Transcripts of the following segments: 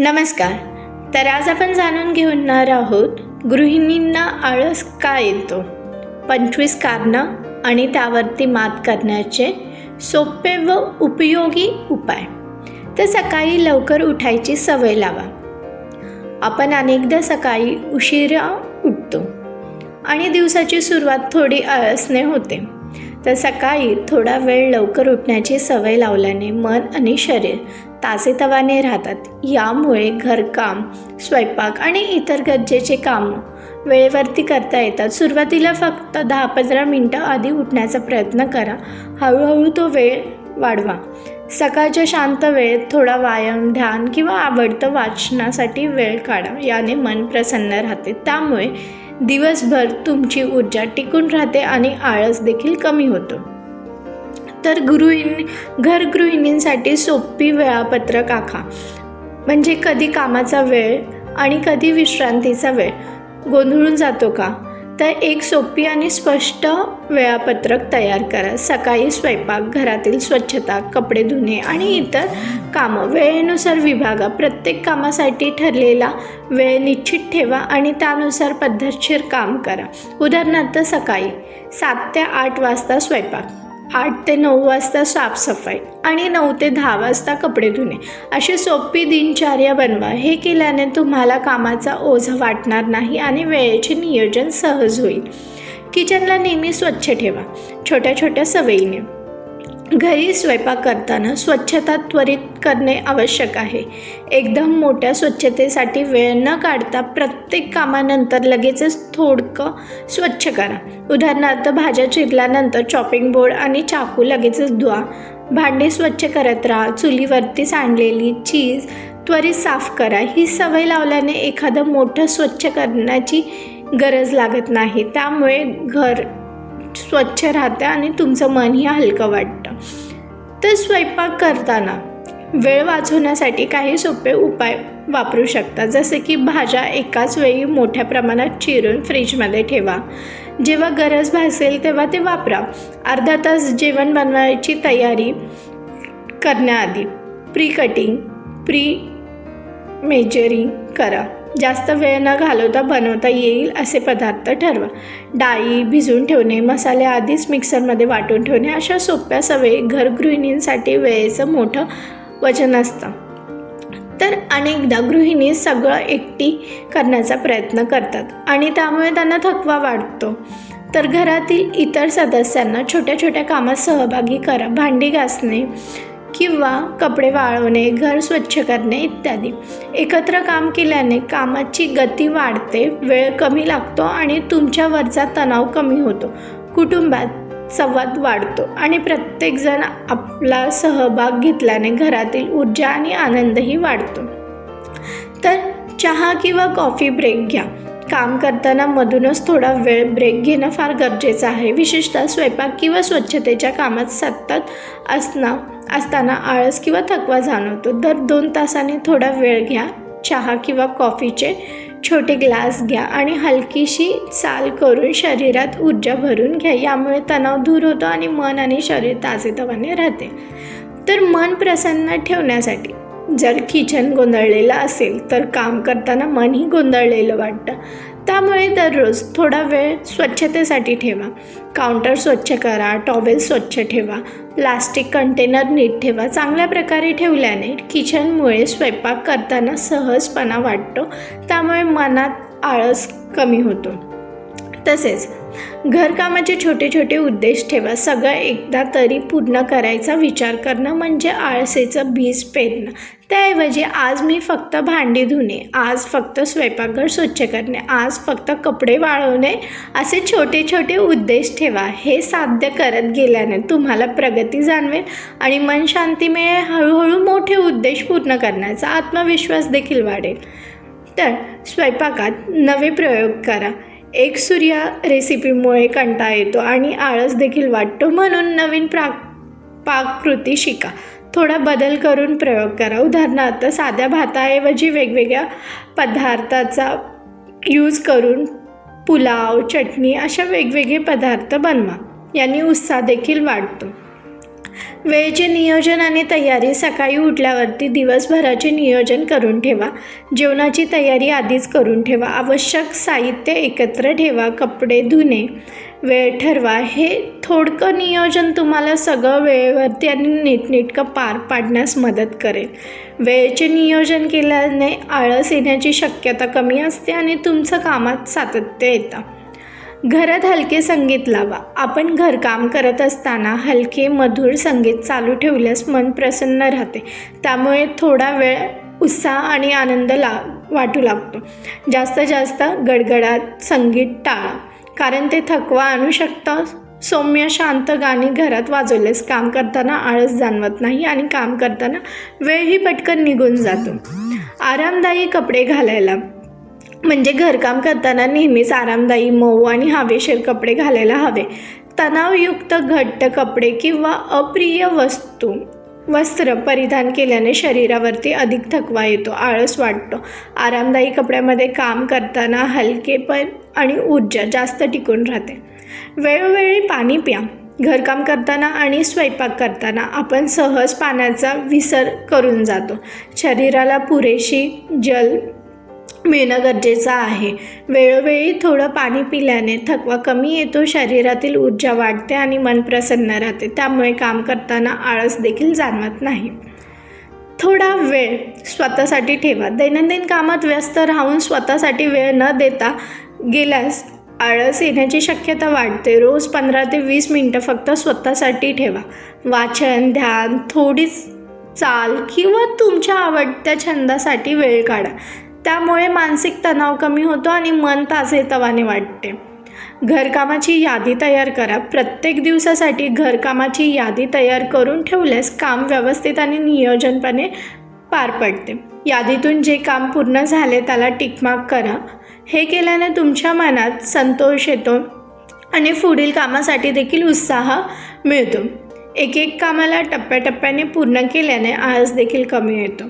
नमस्कार. तर आज आपण जाणून घेणार आहोत गृहिणींना आळस का येतो? पंचवीस कारणं आणि त्यावरती मात करण्याचे सोपे व उपयोगी उपाय. तर सकाळी लवकर उठायची सवय लावा. आपण अनेकदा सकाळी उशिरा उठतो आणि दिवसाची सुरुवात थोडी आळसने होते. तर सकाळी थोडा वेळ लवकर उठण्याची सवय लावल्याने मन आणि शरीर ताजेतवाने राहतात. यामुळे घरकाम स्वयंपाक आणि इतर गरजेचे काम वेळेवरती करता येतात. सुरुवातीला फक्त दहा पंधरा मिनटं आधी उठण्याचा प्रयत्न करा. हळूहळू तो वेळ वाढवा. सकाळच्या शांत वेळेत थोडा व्यायाम ध्यान किंवा आवडतं वाचनासाठी वेळ काढा. याने मन प्रसन्न राहते. त्यामुळे दिवसभर तुमची ऊर्जा टिकून राहते आणि आळस देखील कमी होतो. तर गृहिणी घरगृहिणींसाठी सोपी वेळापत्रक आखा. म्हणजे कधी कामाचा वेळ आणि कधी विश्रांतीचा वेळ. गोंधळून जातो का? तर एक सोपी आणि स्पष्ट वेळापत्रक तयार करा. सकाळी स्वयंपाक घरातील स्वच्छता कपडे धुणे आणि इतर कामं. वेळेनुसार विभागा. प्रत्येक कामासाठी ठरलेला वेळ निश्चित ठेवा आणि त्यानुसार पद्धतशीर काम करा. उदाहरणार्थ सकाळी सात ते आठ वाजता स्वयंपाक. आठ ते नऊ वाजता साफसफाई आणि नऊ ते दहा वाजता कपडे धुणे. अशी सोपी दिनचर्या बनवा. हे केल्याने तुम्हाला कामाचा ओझ वाटणार नाही आणि वेळेचे नियोजन सहज होईल. किचनला नेहमी स्वच्छ ठेवा. छोट्या छोट्या सवयीने. घरी स्वयंपाक करताना स्वच्छता त्वरित करणे आवश्यक आहे. एकदम मोठ्या स्वच्छतेसाठी वेळ न काढता प्रत्येक कामानंतर लगेचच थोडकं स्वच्छ करा. उदाहरणार्थ भाज्या चिरल्यानंतर चॉपिंग बोर्ड आणि चाकू लगेचच धुवा. भांडी स्वच्छ करत राहा. चुलीवरती सांडलेली चीज त्वरित साफ करा. ही सवय लावल्याने एखादं मोठं स्वच्छ करण्याची गरज लागत नाही. त्यामुळे घर स्वच्छ राहते आणि तुमचं मनही हलकं वाटतं. तर स्वयंपाक करताना वेळ वाचवण्यासाठी काही सोपे उपाय वापरू शकता. जसे की भाज्या एकाच वेळी मोठ्या प्रमाणात चिरून फ्रीजमध्ये ठेवा. जेव्हा गरज भासेल तेव्हा ते वापरा. अर्धा तास जेवण बनवायची तयारी करण्याआधी प्री कटिंग प्री मेजरिंग करा. जास्त वेळ न घालवता बनवता येईल असे पदार्थ ठरवा. डाळी भिजून ठेवणे मसाले आधीच मिक्सरमध्ये वाटून ठेवणे अशा सोप्या सवयी घरगृहिणींसाठी वेळेचं मोठं वचन असतं. तर अनेकदा गृहिणी सगळं एकटी करण्याचा प्रयत्न करतात आणि त्यामुळे त्यांना थकवा वाढतो तर घरातील इतर सदस्यांना छोट्या छोट्या कामात सहभागी करा. भांडी घासणे किंवा कपडे वाळवणे घर स्वच्छ करणे इत्यादी. एकत्र काम केल्याने कामाची गती वाढते वेळ कमी लागतो आणि तुमच्यावरचा तणाव कमी होतो. कुटुंबात संवाद वाढतो आणि प्रत्येकजण आपला सहभाग घेतल्याने घरातील ऊर्जा आणि आनंदही वाढतो. तर चहा किंवा कॉफी ब्रेक घ्या. काम करताना मधूनच थोडा वेळ ब्रेक घेणं फार गरजेचं आहे. विशेषतः स्वयंपाक किंवा स्वच्छतेच्या कामात सतत असणं असताना आळस किंवा थकवा जाणवतो. दर दोन तासाने थोडा वेळ घ्या. चहा किंवा कॉफीचे छोटे ग्लास घ्या आणि हलकीशी चाल करून शरीरात ऊर्जा भरून घ्या. यामुळे तणाव दूर होतो आणि मन आणि शरीर ताजेतवाने राहते. तर मन प्रसन्न ठेवण्यासाठी जर किचन गोंधळलेलं असेल तर काम करताना मनही गोंधळलेलं वाटतं. त्यामुळे दररोज थोडा वेळ स्वच्छतेसाठी ठेवा. काउंटर स्वच्छ करा टॉवेल स्वच्छ ठेवा प्लास्टिक कंटेनर नीट ठेवा. चांगल्या प्रकारे ठेवल्याने किचनमुळे स्वयंपाक करताना सहजपणा वाटतो. त्यामुळे मनात आळस कमी होतो. तसेच घरकामाचे छोटे छोटे उद्देश ठेवा. सगळं एकदा तरी पूर्ण करायचा विचार करणं म्हणजे आळसेचं बीज पेरणं. त्याऐवजी आज मी फक्त भांडी धुणे आज फक्त स्वयंपाकघर स्वच्छ करणे आज फक्त कपडे वाळवणे असे छोटे छोटे उद्देश ठेवा. हे साध्य करत गेल्याने तुम्हाला प्रगती जाणवेल आणि मन शांती मिळेल. हळूहळू मोठे उद्देश पूर्ण करण्याचा आत्मविश्वास देखील वाढेल. तर स्वयंपाकात नवे प्रयोग करा. एक सूर्या रेसिपीमुळे कंटाळा येतो आणि आळस देखील वाटतो. म्हणून नवीन प्राक पाककृती शिका. थोडा बदल करून प्रयोग करा. उदाहरणार्थ साध्या भाताऐवजी वेगवेगळ्या पदार्थाचा यूज करून पुलाव चटणी अशा वेगवेगळे पदार्थ बनवा. यांनी उत्साह देखील वाढतो. वेळेचे नियोजन आणि तयारी सकाळी उठल्यावरती दिवसभराचे नियोजन करून ठेवा. जेवणाची तयारी आधीच करून ठेवा. आवश्यक साहित्य एकत्र ठेवा. कपडे धुणे वेळ ठरवा. हे थोडकं नियोजन तुम्हाला सगळं वेळेवरती आणि नीटनेटकं पार पाडण्यास मदत करेल. वेळेचे नियोजन केल्याने आळस येण्याची शक्यता कमी असते आणि तुमचं कामात सातत्य येतं. घरात हलके संगीत लावा. आपण घरकाम करत असताना हलके मधुर संगीत चालू ठेवल्यास मन प्रसन्न राहते. त्यामुळे थोडा वेळ उत्साह आणि आनंद ला वाटू लागतो. जास्त जास्त गडगडात संगीत टाळा. कारण ते थकवा आणू शकतं. सौम्य शांत गाणी घरात वाजवल्यास काम करताना आळस जाणवत नाही आणि काम करताना वेळही पटकन निघून जातो. आरामदायी कपडे घालायला. म्हणजे घरकाम करताना नेहमीच आरामदायी मऊ आणि हवेशीर कपडे घालायला हवे. तणावयुक्त घट्ट कपडे किंवा अप्रिय वस्तू वस्त्र परिधान केल्याने शरीरावरती अधिक थकवा येतो आळस वाटतो आरामदायी कपड्यामध्ये काम करताना हलकेपण आणि ऊर्जा जास्त टिकून राहते. वेळोवेळी पाणी प्या. घरकाम करताना आणि स्वयंपाक करताना आपण सहज पाण्याचा विसर करून जातो. शरीराला पुरेशी जल मिळणं गरजेचं आहे. वेळोवेळी थोडं पाणी पिल्याने थकवा कमी येतो शरीरातील ऊर्जा वाढते आणि मन प्रसन्न राहते. त्यामुळे काम करताना आळस देखील जाणवत नाही. थोडा वेळ स्वतःसाठी ठेवा. दैनंदिन कामात व्यस्त राहून स्वतःसाठी वेळ न देता गेल्यास आळस येण्याची शक्यता वाढते. रोज पंधरा ते वीस मिनटं फक्त स्वतःसाठी ठेवा. वाचन ध्यान थोडीच चाल किंवा तुमच्या आवडत्या छंदासाठी वेळ काढा. त्यामुळे मानसिक तणाव कमी होतो आणि मन ताजेतवाने वाटते. घरकामाची यादी तयार करा. प्रत्येक दिवसासाठी घरकामाची यादी तयार करून ठेवल्यास काम व्यवस्थित आणि नियोजनपणे पार पडते. यादीतून जे काम पूर्ण झाले त्याला टिकमार्क करा. हे केल्याने तुमच्या मनात संतोष येतो आणि पुढील कामासाठी देखील उत्साह मिळतो. एक एक कामाला टप्प्याटप्प्याने पूर्ण केल्याने आळस देखील कमी येतो.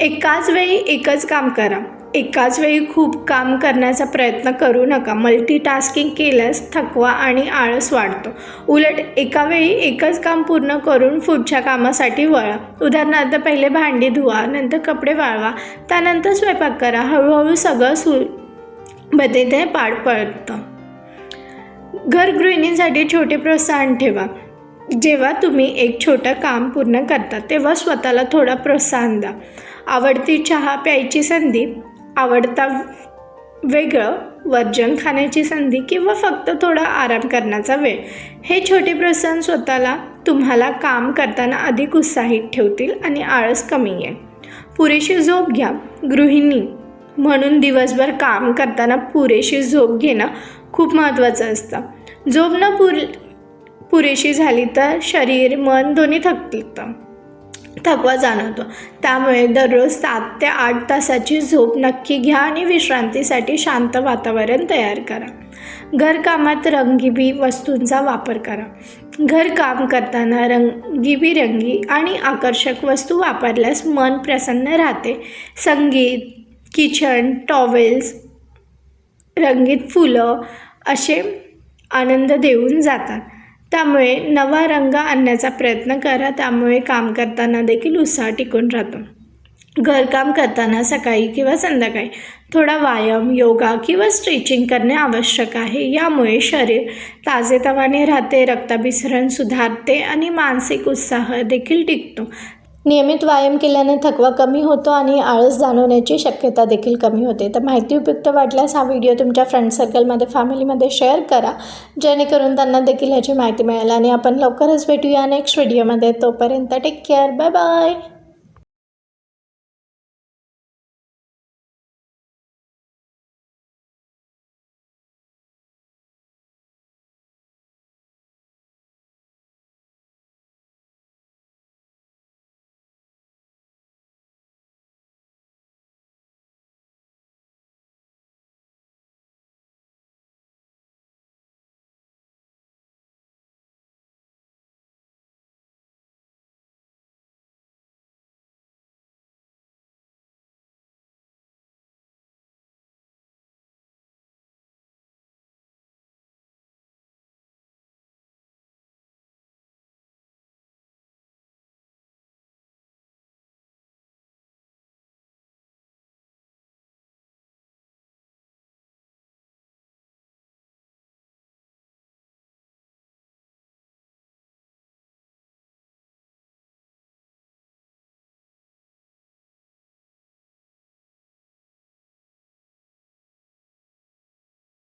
एकाच वेळी एकच काम करा. एकाच वेळी खूप काम करण्याचा प्रयत्न करू नका. मल्टीटास्किंग केल्यास थकवा आणि आळस वाढतो. उलट एका वेळी एकच काम पूर्ण करून पुढच्या कामासाठी वळा. उदाहरणार्थ पहिले भांडी धुवा नंतर कपडे वाळवा त्यानंतर स्वयंपाक करा. हळूहळू सगळं सु बदलते पाड पडतं. घर गृहिणींसाठी छोटे प्रोत्साहन ठेवा. जेव्हा तुम्ही एक छोटं काम पूर्ण करता तेव्हा स्वतःला थोडा प्रोत्साहन द्या. आवडती चहा प्यायची संधी आवडता वेगळं वर्जन खाण्याची संधी किंवा फक्त थोडा आराम करण्याचा वेळ हे छोटे प्रसंग स्वतःला तुम्हाला काम करताना अधिक उत्साहित ठेवतील आणि आळस कमी येईल. पुरेशी झोप घ्या. गृहिणी म्हणून दिवसभर काम करताना पुरेशी झोप घेणं खूप महत्त्वाचं असतं. झोप न पुर पुरेशी झाली तर शरीर मन दोन्ही थकतं. थकवा जाणवतो. त्यामुळे दररोज सात ते आठ तासाची झोप नक्की घ्या आणि विश्रांतीसाठी शांत वातावरण तयार करा. घरकामात रंगीबी वस्तूंचा वापर करा. घरकाम करताना रंगीबिरंगी आणि आकर्षक वस्तू वापरल्यास मन प्रसन्न राहते. संगीत किचन टॉवेल्स रंगीत फुलं असे आनंद देऊन जातात. त्यामुळे नवा रंग आणण्याचा प्रयत्न करा. त्यामुळे काम करताना देखील उत्साह टिकून राहतो. घरकाम करताना सकाळी किंवा संध्याकाळी थोडा व्यायाम योगा किंवा स्ट्रेचिंग करणे आवश्यक आहे. यामुळे शरीर ताजेतवाने राहते रक्ताभिसरण सुधारते आणि मानसिक उत्साह देखील टिकतो. नियमित व्यायाम केल्याने थकवा कमी होतो आणि आळस जाणवण्याची शक्यता देखील कमी होते. तर माहिती उपयुक्त वाटल्यास हा व्हिडिओ तुमच्या फ्रेंड सर्कलमध्ये फॅमिलीमध्ये शेअर करा. जेणेकरून त्यांना देखील ह्याची माहिती मिळेल. आणि आपण लवकरच भेटूया नेक्स्ट व्हिडिओमध्ये. तोपर्यंत टेक केअर बाय बाय